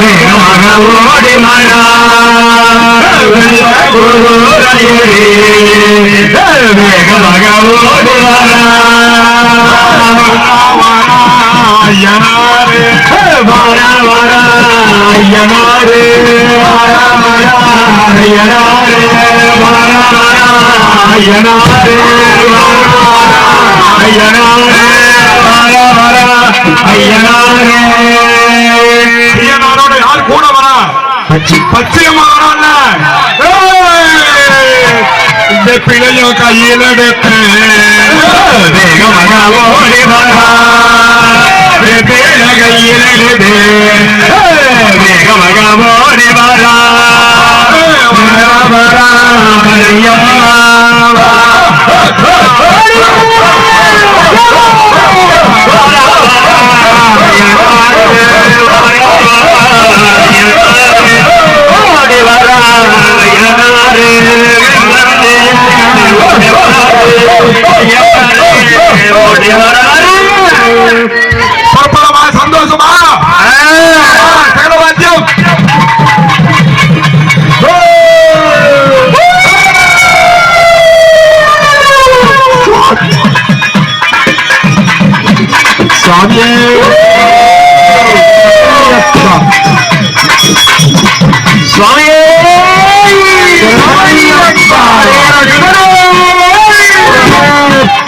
வேகமாக ஓடி மழா வேகமாக ஓடி வரா ஐயனாரே வர வர ஐயனாரே வர வர ஐயனாரே வர வர ஐயனாரே வர வர ஐயனாரே வர வர ஐயனாரே ஐயனாரோட யார் கூட வரா. பச்சையம்மா வரான்ல ஏய்! இந்த பிள்ளையும் கையில் வேகமாக ஓடி வரா. கையிலிருது வேகமாக ஓடி வர.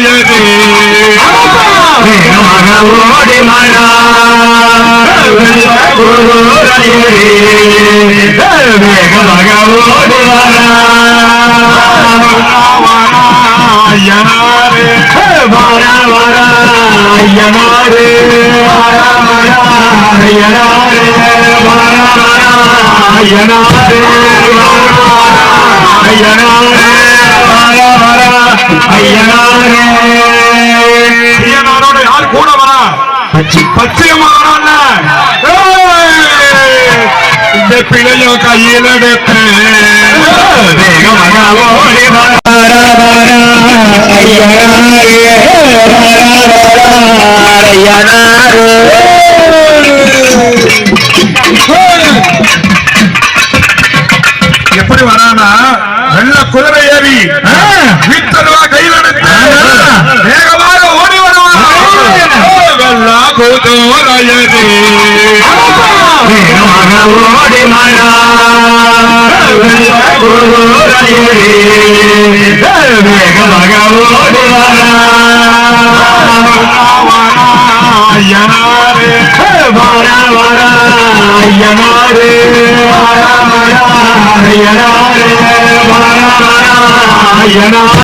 குதிரையதே ஓடி மழா வேகமாக ஓடி வரா ஐயனாரே வர வர ஐயனாரே வர வர வர வர வர வர ஐயனாரோட யார் கூட வரா? ஏய்! இந்த பிள்ளையும் கையில் ஐயனாரே எப்படி வரானா? வெள்ள குதிரை ஏறி வீட்டருவா கையில் எடுத்து வேகமாக ஓடி வருவான் வேகமாக ஓடி வேகமாக ஓடி வர. வர ஐயனாரே. வர வர ஐயனாரே. ஐயனாரே.